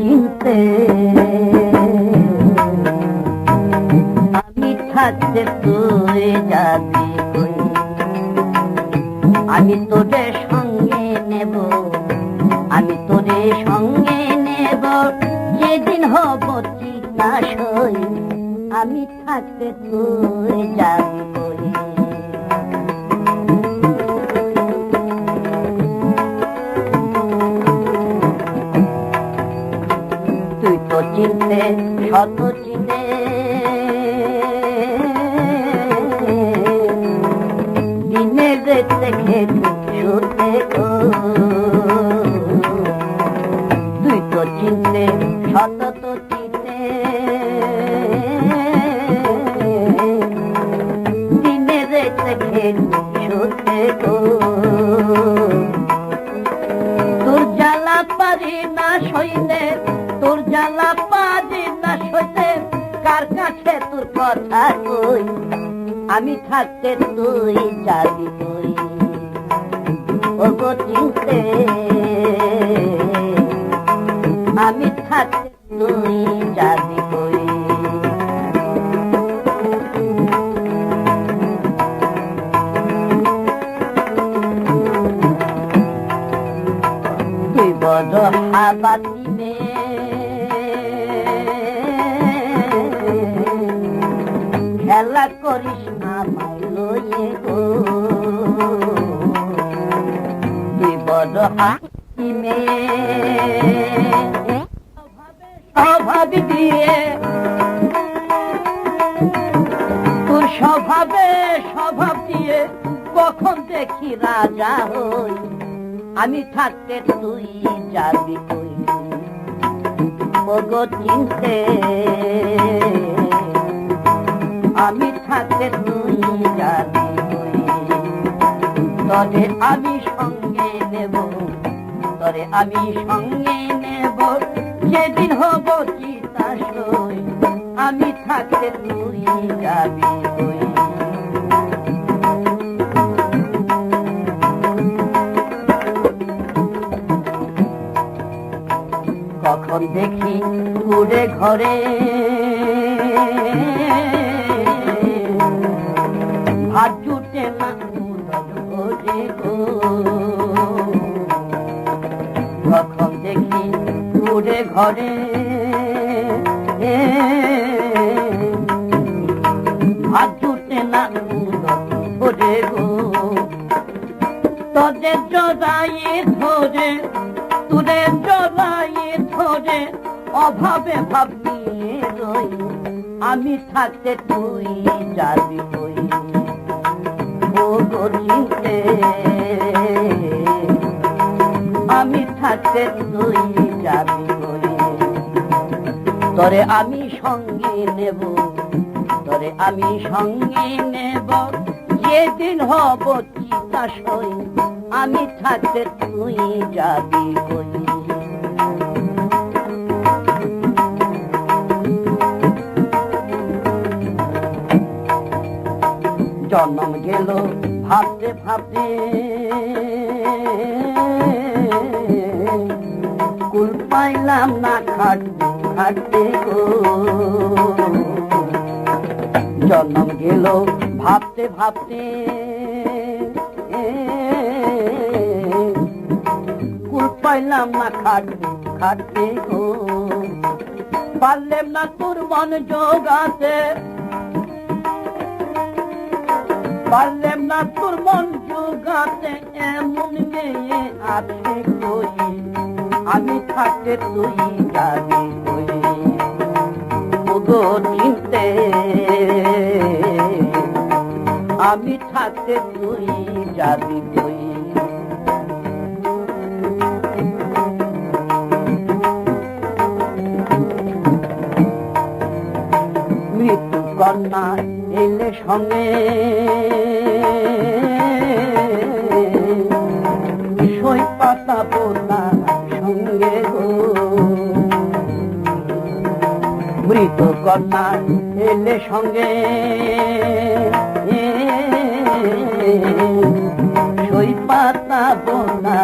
চিনতে আমি থাকতে তুই যাবি আমি তোদের সঙ্গে নেব, আমি তোদের সঙ্গে নেব। যেদিন হব চিকাশই আমি থাকতে তুই যাবি শত দিনে যেতে খেতে শুতে। তুই তো চিনতে শত তো চিনতে দিনে যেতে খেতে শুতে গো। কাছে তোর কথা কই? আমি থাকতে তুই যাবি কই? ও গো চিনতে, আমি থাকতে তুই যাবি কই? তুই বড় হাবাতি খেলা করিস না মাইলয়ে গো। তুই দিয়ে। স্বভাবে স্বভাব দিয়ে কখন দেখি রাজা হই। আমি থাকতে তুই যাবি কই? চিনতে। আমি থাকতে তুই যাবি তবে আমি সঙ্গে নেব, তরে আমি সঙ্গে নেব। যেদিন হব চিতা সই, আমি থাকতে তুই যাবি কই কখন দেখি কুড়ে ঘরে ভাত জুটে উদর কখন দেখি কুড়ে ঘরে ভাত জুটে না ভরে গো তোদের জড়াইয়ে ধরে, তোদের জড়াইয়ে ধরে, অভাবে ভাব আমি থাকতে তুই যাবি কই? ও গরিতে আমি থাকতে তুই যাবি কই? তরে আমি সঙ্গে নেব, তরে আমি সঙ্গে নেব। যেদিন হব সই, আমি থাকতে তুই যাবি কই? জন্ম গেল ভাবতে ভাবতে। কুল পাইলাম না খাটতে খাটতে জন্ম গেল ভাবতে ভাবতে। কুল পাইলাম না খাটতে খাটতে গো। পারলেম না তোর মন জোগাতে। পারলেম না তোর মন জোগাতে, এমন মেয়ে আছে কই? আমি থাকতে তুই যাবি কই? চিনতে, আমি থাকতে তুই যাবি কই? মৃত্যু কন্যা এলে সঙ্গে সই পাতা বোনা সঙ্গে গো। মৃত কন্যা এলে সঙ্গে। সই পাতা বোনা